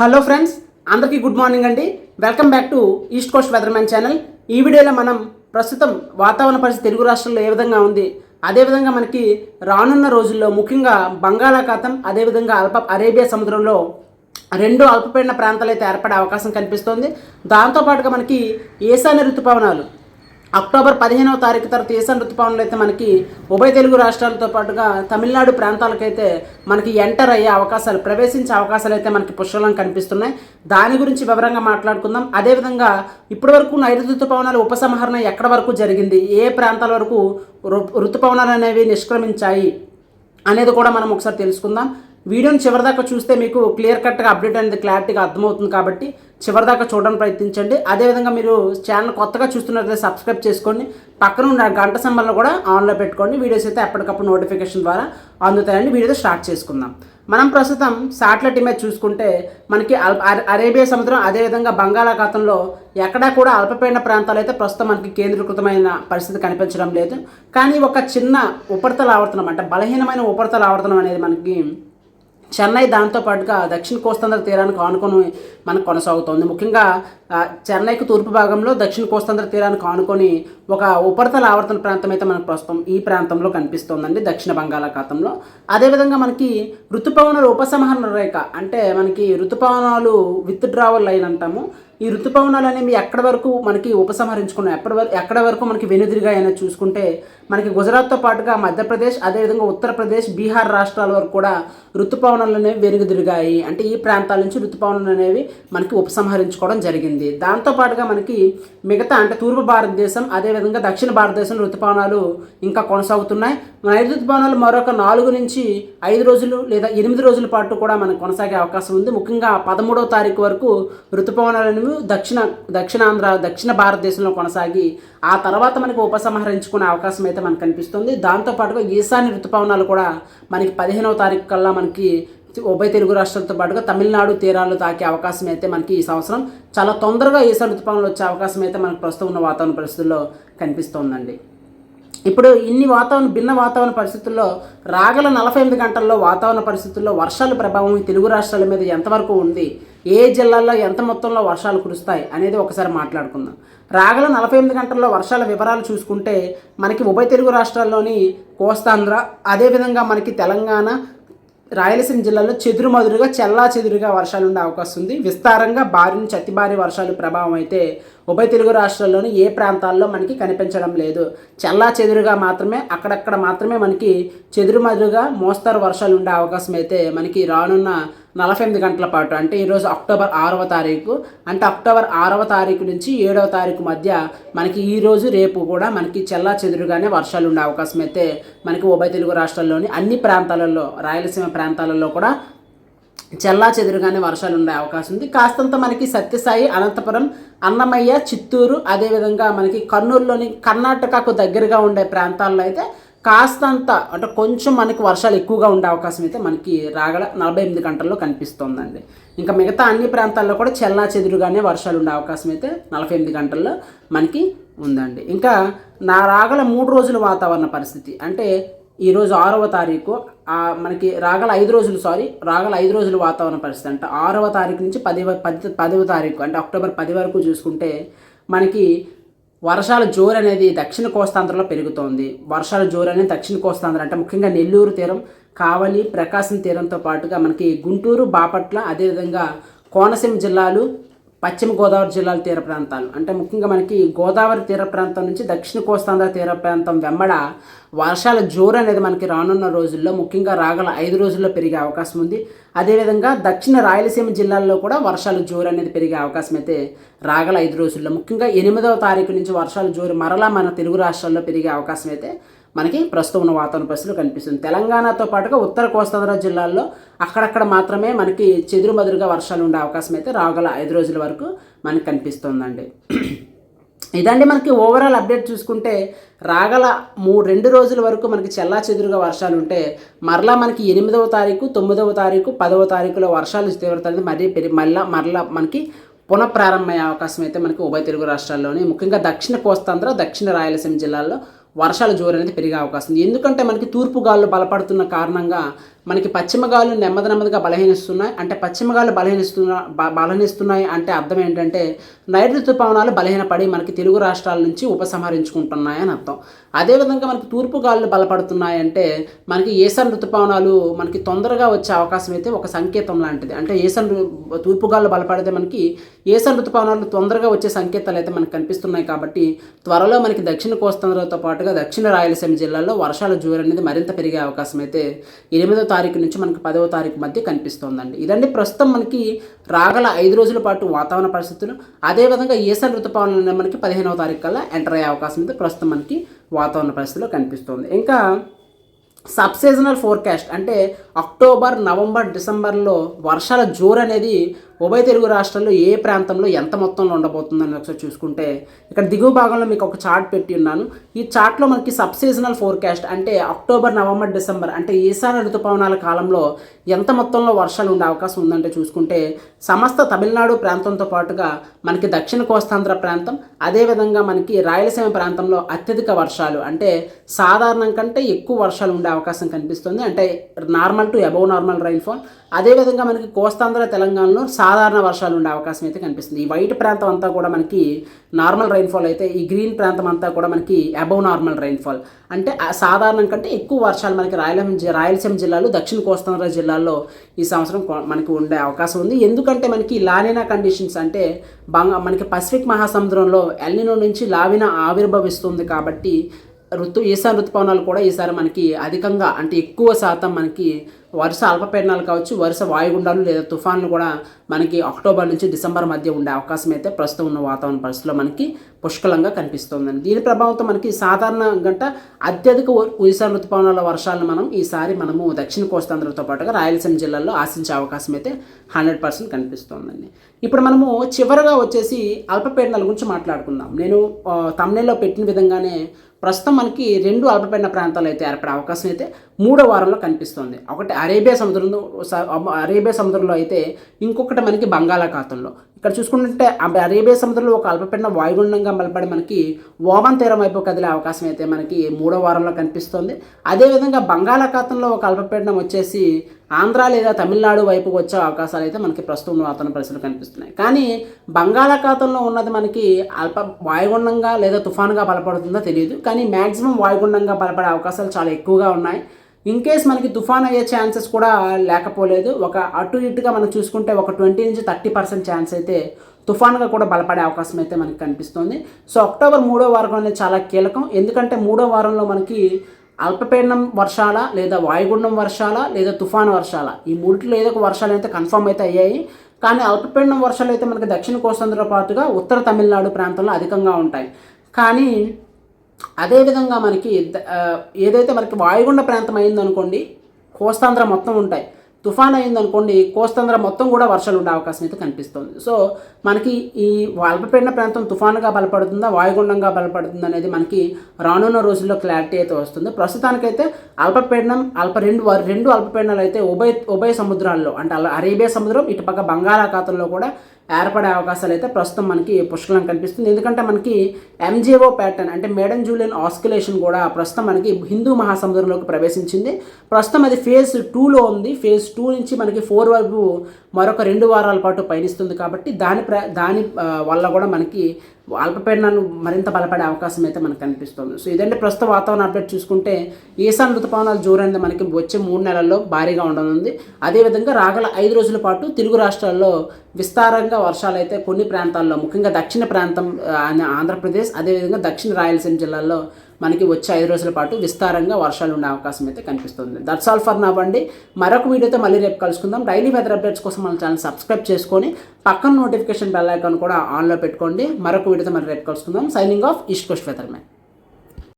Hello friends అందరికీ good morning అండి. Welcome back to east coast weatherman channel. ఈ వీడియోలో మనం ప్రస్తుతం వాతావరణ పరిస్థితి తెలుగు రాష్ట్రాల్లో ఏ విధంగా ఉంది అదేవిధంగా మనకి రానున్న రోజుల్లో ముఖ్యంగా బంగాళాఖాతం అదేవిధంగా అల్ప అరేబియా సముద్రంలో రెండు అల్పపీడన ప్రాంతాలు అయితే ఏర్పడే అవకాశం కనిపిస్తోంది. దాంతోపాటుగా మనకి ఈశాన్య ఋతుపవనాలు అక్టోబర్ పదిహేనవ తారీఖు తర్వాత ఈశాన్య ఋతుపవనాలు అయితే మనకి ఉభయ తెలుగు రాష్ట్రాలతో పాటుగా తమిళనాడు ప్రాంతాలకైతే మనకి ఎంటర్ అయ్యే అవకాశాలు ప్రవేశించే అవకాశాలు అయితే మనకి పుష్కలంగా కనిపిస్తున్నాయి. దాని గురించి వివరంగా మాట్లాడుకుందాం. అదేవిధంగా ఇప్పటి వరకు నైరుతి ఋతుపవనాల ఉపసంహరణ ఎక్కడ వరకు జరిగింది? ఏ ప్రాంతాల వరకు ఋతుపవనాలు అనేవి నిష్క్రమించాయి అనేది కూడా మనం ఒకసారి తెలుసుకుందాం. వీడియోని చివరిదాకా చూస్తే మీకు క్లియర్ కట్గా అప్డేట్ అనేది క్లారిటీగా అర్థమవుతుంది కాబట్టి చివరిదాకా చూడడానికి ప్రయత్నించండి. అదేవిధంగా మీరు ఛానల్ కొత్తగా చూస్తున్నట్లయితే సబ్స్క్రైబ్ చేసుకోండి. పక్కన ఉన్న గంట సంబంధంలో కూడా ఆన్లో పెట్టుకోండి. వీడియోస్ అయితే ఎప్పటికప్పుడు నోటిఫికేషన్ ద్వారా అందుతాయండి. వీడియో స్టార్ట్ చేసుకుందాం. మనం ప్రస్తుతం శాటిలైట్ ఇమేజ్ చూసుకుంటే మనకి అల్- అరేబియా సముద్రం అదేవిధంగా బంగాళాఖాతంలో ఎక్కడా కూడా అల్పపీడన ప్రాంతాలు అయితే ప్రస్తుతం మనకి కేంద్రీకృతమైన పరిస్థితి కనిపించడం లేదు. కానీ ఒక చిన్న ఉపరితల ఆవర్తనం అంటే బలహీనమైన ఉపరితల ఆవర్తనం అనేది మనకి చెన్నై దాంతోపాటుగా దక్షిణ కోస్తాంధ్ర తీరానికి ఆనుకొని మనకు కొనసాగుతోంది. ముఖ్యంగా చెన్నైకు చెన్నైకి తూర్పు భాగంలో దక్షిణ కోస్తాంధ్ర తీరానికి ఆనుకొని ఒక ఉపరితల ఆవర్తన ప్రాంతం అయితే మనకు ప్రస్తుతం ఈ ప్రాంతంలో కనిపిస్తోందండి దక్షిణ బంగాళాఖాతంలో. అదేవిధంగా మనకి ఋతుపవనాలు ఉపసంహరణ రేఖ అంటే మనకి ఋతుపవనాలు విత్ డ్రావల్ లైన్ అంటాము. ఈ ఋతుపవనాలు అనేవి ఎక్కడి వరకు మనకి ఉపసంహరించుకున్నాయి? ఎప్పటి వరకు ఎక్కడ వరకు మనకి వెనుదిరిగా అయినా చూసుకుంటే మనకి గుజరాత్తో పాటుగా మధ్యప్రదేశ్ అదేవిధంగా ఉత్తరప్రదేశ్ బీహార్ రాష్ట్రాల వరకు కూడా ఋతుపవనాలు అనేవి వెనుగుదిరిగాయి అంటే ఈ ప్రాంతాల నుంచి ఋతుపవనాలు అనేవి మనకి ఉపసంహరించుకోవడం జరిగింది. దాంతో పాటుగా మనకి మిగతా అంటే తూర్పు భారతదేశం అదేవిధంగా దక్షిణ భారతదేశం ఋతుపవనాలు ఇంకా కొనసాగుతున్నాయి. నైరుతి ఋతుపవనాలు మరొక నాలుగు నుంచి ఐదు రోజులు లేదా ఎనిమిది రోజుల పాటు కూడా మనకు కొనసాగే అవకాశం ఉంది. ముఖ్యంగా పదమూడవ తారీఖు వరకు ఋతుపవనాలు అనేవి దక్షిణ దక్షిణాంధ్ర దక్షిణ భారతదేశంలో కొనసాగి ఆ తర్వాత మనకి ఉపసంహరించుకునే అవకాశం అయితే మనకు కనిపిస్తుంది. దాంతో పాటుగా ఈశాన్య ఋతుపవనాలు కూడా మనకి పదిహేనవ తారీఖు కల్లా మనకి ఉభయ తెలుగు రాష్ట్రాలతో పాటుగా తమిళనాడు తీరాలు తాకే అవకాశం అయితే మనకి ఈ సంవత్సరం చాలా తొందరగా ఈశాన్య ఋతుపవనాలు వచ్చే అవకాశం అయితే మనకు ప్రస్తుతం ఉన్న వాతావరణ పరిస్థితుల్లో కనిపిస్తోందండి. ఇప్పుడు ఇన్ని వాతావరణ భిన్న వాతావరణ పరిస్థితుల్లో రాగల నలభై ఎనిమిది గంటల్లో వాతావరణ పరిస్థితుల్లో వర్షాల ప్రభావం తెలుగు రాష్ట్రాల మీద ఎంతవరకు ఉంది? ఏ జిల్లాల్లో ఎంత మొత్తంలో వర్షాలు కురుస్తాయి అనేది ఒకసారి మాట్లాడుకుందాం. రాగల నలభై ఎనిమిది గంటల్లో వర్షాల వివరాలు చూసుకుంటే మనకి ఉభయ తెలుగు రాష్ట్రాల్లోని కోస్తాంధ్ర అదేవిధంగా మనకి తెలంగాణ రాయలసీమ జిల్లాలో చెదురుమదురుగా చెల్లా చెదురుగా వర్షాలు ఉండే అవకాశం ఉంది. విస్తారంగా భారీ నుంచి అతి భారీ వర్షాలు ప్రభావం అయితే ఉభయ తెలుగు రాష్ట్రాల్లోని ఏ ప్రాంతాల్లో మనకి కనిపించడం లేదు. చెల్లా చెదురుగా మాత్రమే అక్కడక్కడ మాత్రమే మనకి చెదురుమదురుగా మోస్తారు వర్షాలు ఉండే అవకాశం అయితే మనకి రానున్న నలభై ఎనిమిది గంటల పాటు అంటే ఈరోజు అక్టోబర్ ఆరవ తారీఖు. అంటే అక్టోబర్ ఆరవ తారీఖు నుంచి ఏడవ తారీఖు మధ్య మనకి ఈరోజు రేపు కూడా మనకి చెల్లా చెదురుగానే వర్షాలు ఉండే అవకాశం అయితే మనకి ఉభయ తెలుగు రాష్ట్రాల్లోని అన్ని ప్రాంతాలలో రాయలసీమ ప్రాంతాలలో కూడా చెల్లా చెదురుగానే వర్షాలు ఉండే అవకాశం ఉంది. కాస్తంత మనకి సత్యసాయి అనంతపురం అన్నమయ్య చిత్తూరు అదేవిధంగా మనకి కర్నూలులోని కర్ణాటకకు దగ్గరగా ఉండే ప్రాంతాల్లో అయితే కాస్తంత అంటే కొంచెం మనకి వర్షాలు ఎక్కువగా ఉండే అవకాశం అయితే మనకి రాగల నలభై ఎనిమిది గంటల్లో కనిపిస్తోందండి. ఇంకా మిగతా అన్ని ప్రాంతాల్లో కూడా చెల్లా చెదురుగానే వర్షాలు ఉండే అవకాశం అయితే నలభై ఎనిమిది గంటల్లో మనకి ఉందండి. ఇంకా నా రాగల మూడు రోజుల వాతావరణ పరిస్థితి అంటే ఈరోజు ఆరవ తారీఖు మనకి రాగల ఐదు రోజులు సారీ రాగల ఐదు రోజుల వాతావరణ పరిస్థితి అంటే ఆరవ తారీఖు నుంచి పది పది పదవ తారీఖు అంటే అక్టోబర్ పది వరకు చూసుకుంటే మనకి వర్షాల జోరు అనేది దక్షిణ కోస్తాంధ్రలో పెరుగుతోంది. వర్షాల జోరు అనేది దక్షిణ కోస్తాంధ్ర అంటే ముఖ్యంగా నెల్లూరు తీరం కావలి ప్రకాశం తీరంతో పాటుగా మనకి గుంటూరు బాపట్ల అదేవిధంగా కోనసీమ జిల్లాలు పశ్చిమ గోదావరి జిల్లాల తీర ప్రాంతాలు. అంటే ముఖ్యంగా మనకి గోదావరి తీర ప్రాంతం నుంచి దక్షిణ కోస్తాంధ్ర తీర ప్రాంతం వెంబడ వర్షాల జోరు అనేది మనకి రానున్న రోజుల్లో ముఖ్యంగా రాగల ఐదు రోజుల్లో పెరిగే అవకాశం ఉంది. అదేవిధంగా దక్షిణ రాయలసీమ జిల్లాల్లో కూడా వర్షాల జోరు అనేది పెరిగే అవకాశం అయితే రాగల ఐదు రోజుల్లో. ముఖ్యంగా ఎనిమిదవ తారీఖు నుంచి వర్షాల జోరు మరలా మన తెలుగు రాష్ట్రాల్లో పెరిగే అవకాశం అయితే మనకి ప్రస్తుతం ఉన్న వాతావరణ పరిస్థితులు కనిపిస్తుంది. తెలంగాణతో పాటుగా ఉత్తర కోస్తాంధ్ర జిల్లాల్లో అక్కడక్కడ మాత్రమే మనకి చెదురుమదురుగా వర్షాలు ఉండే అవకాశం అయితే రాగల ఐదు రోజుల వరకు మనకి కనిపిస్తుందండి. ఇదండి మనకి ఓవరాల్ అప్డేట్ చూసుకుంటే రాగల మూ రెండు రోజుల వరకు మనకి చెల్లా చెదురుగా వర్షాలు ఉంటే మరలా మనకి ఎనిమిదవ తారీఖు తొమ్మిదవ తారీఖు పదవ తారీఖులో వర్షాలు తీవ్రత అనేది మరీ పెరి మళ్ళా మరలా మనకి పునఃప్రారంభమయ్యే అవకాశం అయితే మనకి ఉభయ తెలుగు రాష్ట్రాల్లోనే. ముఖ్యంగా దక్షిణ కోస్తాంధ్ర దక్షిణ రాయలసీమ జిల్లాల్లో వర్షాల జోరు అనేది పెరిగే అవకాశం ఉంది. ఎందుకంటే మనకి తూర్పు గాలులు బలపడుతున్న కారణంగా మనకి పశ్చిమ గాలు నెమ్మది నెమ్మదిగా బలహీనిస్తున్నాయి. అంటే పశ్చిమ గాలు బలహీనిస్తున్నా బలహీనిస్తున్నాయి అంటే అర్థం ఏంటంటే నైరుతి ఋతుపవనాలు బలహీనపడి మనకి తెలుగు రాష్ట్రాల నుంచి ఉపసంహరించుకుంటున్నాయి అని అర్థం. అదేవిధంగా మనకి తూర్పు గాలులు బలపడుతున్నాయి అంటే మనకి ఏసన్ ఋతుపవనాలు మనకి తొందరగా వచ్చే అవకాశం అయితే ఒక సంకేతం లాంటిది. అంటే ఏసన్ తూర్పు గాలులు బలపడితే మనకి ఏసన్ ఋతుపవనాలు తొందరగా వచ్చే సంకేతాలు అయితే మనకు కనిపిస్తున్నాయి కాబట్టి త్వరలో మనకి దక్షిణ కోస్తాంధ్రతో పాటుగా దక్షిణ రాయలసీమ జిల్లాలో వర్షాల జోరు అనేది మరింత పెరిగే అవకాశం అయితే ఎనిమిదో తారీఖు తారీఖు నుంచి మనకి పదవ తారీఖు మధ్య కనిపిస్తోందండి. ఇదండి ప్రస్తుతం మనకి రాగల ఐదు రోజుల పాటు వాతావరణ పరిస్థితులు. అదేవిధంగా ఈసన్ ఋతుపవనాలు మనకి పదిహేనవ తారీఖు కల్లా ఎంటర్ అయ్యే అవకాశం అయితే ప్రస్తుతం మనకి వాతావరణ పరిస్థితిలో కనిపిస్తుంది. ఇంకా సబ్ సీజనల్ ఫోర్కాస్ట్ అంటే అక్టోబర్ నవంబర్ డిసెంబర్లో వర్షాల జోరు అనేది ఉభయ తెలుగు రాష్ట్రాల్లో ఏ ప్రాంతంలో ఎంత మొత్తంలో ఉండబోతుందని ఒకసారి చూసుకుంటే ఇక్కడ దిగువ భాగంలో మీకు ఒక చార్ట్ పెట్టి ఉన్నాను. ఈ చార్ట్లో మనకి సబ్ సీజనల్ ఫోర్కాస్ట్ అంటే అక్టోబర్ నవంబర్ డిసెంబర్ అంటే ఈశాన్య ఋతుపవనాల కాలంలో ఎంత మొత్తంలో వర్షాలు ఉండే అవకాశం ఉందంటే చూసుకుంటే సమస్త తమిళనాడు ప్రాంతంతో పాటుగా మనకి దక్షిణ కోస్తాంధ్ర ప్రాంతం అదేవిధంగా మనకి రాయలసీమ ప్రాంతంలో అత్యధిక వర్షాలు అంటే సాధారణం కంటే ఎక్కువ వర్షాలు ఉండే అవకాశం కనిపిస్తుంది. అంటే normal to above normal rainfall అదేవిధంగా మనకి కోస్తాంధ్ర తెలంగాణలో సాధారణ వర్షాలు ఉండే అవకాశం అయితే కనిపిస్తుంది. ఈ వైట్ ప్రాంతం అంతా కూడా మనకి నార్మల్ రైన్ఫాల్ అయితే ఈ గ్రీన్ ప్రాంతం అంతా కూడా మనకి అబౌవ్ నార్మల్ రైన్ఫాల్ అంటే సాధారణం కంటే ఎక్కువ వర్షాలు మనకి రాయలసీమ రాయలసీమ జిల్లాలో దక్షిణ కోస్తాంధ్ర జిల్లాల్లో ఈ సంవత్సరం మనకి ఉండే అవకాశం ఉంది. ఎందుకంటే మనకి లానినా కండిషన్స్ అంటే బంగా మనకి పసిఫిక్ మహాసముద్రంలో ఎల్నినో నుంచి లావిన ఆవిర్భవిస్తుంది కాబట్టి ఋతు ఈశాన్ ఋతుపవనాలు కూడా ఈసారి మనకి అధికంగా అంటే ఎక్కువ శాతం మనకి వరుస అల్పపీడనాలు కావచ్చు వరుస వాయుగుండాలు లేదా తుఫాన్లు కూడా మనకి అక్టోబర్ నుంచి డిసెంబర్ మధ్య ఉండే అవకాశం అయితే ప్రస్తుతం ఉన్న వాతావరణ పరిస్థితుల్లో మనకి పుష్కలంగా కనిపిస్తుందండి. దీని ప్రభావంతో మనకి సాధారణ గంట అత్యధిక ఒరిసా ఋతుపవనాల వర్షాలను మనం ఈసారి మనము దక్షిణ కోస్తాంధ్రతో పాటుగా రాయలసీమ జిల్లాల్లో ఆశించే అవకాశం అయితే హండ్రెడ్ పర్సెంట్ కనిపిస్తోందండి. ఇప్పుడు మనము చివరగా వచ్చేసి అల్పపీడనాల గురించి మాట్లాడుకుందాం. నేను తమిళలో పెట్టిన విధంగానే ప్రస్తుతం మనకి రెండు అల్పపీడన ప్రాంతాలు అయితే ఏర్పడే అవకాశం అయితే మూడో వారంలో కనిపిస్తుంది. ఒకటి అరేబియా సముద్రంలో స- అరేబియా సముద్రంలో అయితే ఇంకొకటి మనకి బంగాళాఖాతంలో. ఇక్కడ చూసుకుంటే అరేబియా సముద్రంలో ఒక అల్పపీడన వాయుగుండంగా బలపడి మనకి ఓమన్ తీరం వైపు కదిలే అవకాశం అయితే మనకి మూడో వారంలో కనిపిస్తుంది. అదేవిధంగా బంగాళాఖాతంలో ఒక అల్పపీడనం వచ్చేసి ఆంధ్ర లేదా తమిళనాడు వైపుకు వచ్చే అవకాశాలు అయితే మనకి ప్రస్తుతం వాతావరణ పరిస్థితులు కనిపిస్తున్నాయి. కానీ బంగాళాఖాతంలో ఉన్నది మనకి అల్ప వాయుగుండంగా లేదా తుఫాన్గా బలపడుతుందో తెలియదు కానీ మ్యాక్సిమం వాయుగుండంగా బలపడే అవకాశాలు చాలా ఎక్కువగా ఉన్నాయి. ఇన్ కేస్ మనకి తుఫాన్ అయ్యే ఛాన్సెస్ కూడా లేకపోలేదు ఒక అటు ఇటుగా మనం చూసుకుంటే ఒక ట్వంటీ నుంచి థర్టీ పర్సెంట్ ఛాన్స్ అయితే తుఫాన్గా కూడా బలపడే అవకాశం అయితే మనకి కనిపిస్తుంది. సో అక్టోబర్ మూడో వారం అనేది చాలా కీలకం. ఎందుకంటే మూడో వారంలో మనకి అల్పపీడనం వర్షాల లేదా వాయుగుండం వర్షాల లేదా తుఫాన్ వర్షాల ఈ మూడిట్లో ఏదో ఒక వర్షాలు అయితే కన్ఫర్మ్ అయితే అయ్యాయి. కానీ అల్పపీడనం వర్షాలు అయితే మనకి దక్షిణ కోస్తాంధ్రతో పాటుగా ఉత్తర తమిళనాడు ప్రాంతంలో అధికంగా ఉంటాయి. కానీ అదేవిధంగా మనకి ద- ఏదైతే మనకి వాయుగుండ ప్రాంతం అయిందనుకోండి కోస్తాంధ్ర మొత్తం ఉంటాయి. తుఫాన్ అయిందనుకోండి కోస్తాంధ్ర మొత్తం కూడా వర్షాలు ఉండే అవకాశం అయితే కనిపిస్తుంది. సో మనకి ఈ అల్పపీడన ప్రాంతం తుఫానుగా బలపడుతుందా వాయుగుండంగా బలపడుతుందా అనేది మనకి రానున్న రోజుల్లో క్లారిటీ అయితే వస్తుంది. ప్రస్తుతానికైతే అల్పపీడనం అల్ప రెండు వ- రెండు అల్పపీడనాలు అయితే ఉభయ ఉభయ సముద్రాల్లో అంటే అలా అరేబియా సముద్రం ఇటుపక్క బంగాళాఖాతంలో కూడా ఏర్పడే అవకాశాలు అయితే ప్రస్తుతం మనకి పుష్కలం కనిపిస్తుంది. ఎందుకంటే మనకి ఎంజేఓ ప్యాటర్న్ అంటే మేడన్ జూలియన్ ఆస్కిలేషన్ కూడా ప్రస్తుతం మనకి హిందూ మహాసముద్రంలోకి ప్రవేశించింది. ప్రస్తుతం అది ఫేజ్ టూలో ఉంది. ఫేజ్ టూ నుంచి మనకి ఫోర్ వరకు మరొక రెండు వారాల పాటు పయనిస్తుంది కాబట్టి దాని ప్ర దాని వల్ల కూడా మనకి అల్పపీడనాలు మరింత బలపడే అవకాశం అయితే మనకు కనిపిస్తుంది. సో ఇదంటే ప్రస్తుత వాతావరణ అప్డేట్ చూసుకుంటే ఈశాన్య ఋతుపవనాలు జోరు అనేది మనకి వచ్చే మూడు నెలల్లో భారీగా ఉండనుంది. అదేవిధంగా రాగల ఐదు రోజుల పాటు తెలుగు రాష్ట్రాల్లో విస్తారంగా వర్షాలు అయితే కొన్ని ప్రాంతాల్లో ముఖ్యంగా దక్షిణ ప్రాంతం ఆంధ్రప్రదేశ్ అదేవిధంగా దక్షిణ రాయలసీమ జిల్లాల్లో మనకి వచ్చే ఐదు రోజుల పాటు విస్తారంగా వర్షాలు ఉండే అవకాశం అయితే కనిపిస్తుంది. దట్స్ ఆల్ ఫర్ నవ్వండి మరొక వీడియోతో మళ్ళీ రేపు కలుసుకుందాం. డైలీ వెదర్ అప్డేట్స్ కోసం మన ఛానల్ సబ్స్క్రైబ్ చేసుకొని పక్కన నోటిఫికేషన్ బెల్ ఐకాన్ కూడా ఆన్లో పెట్టుకోండి. మరొక వీడియోతో మళ్ళీ రేపు కలుసుకుందాం. Signing off east coast weatherman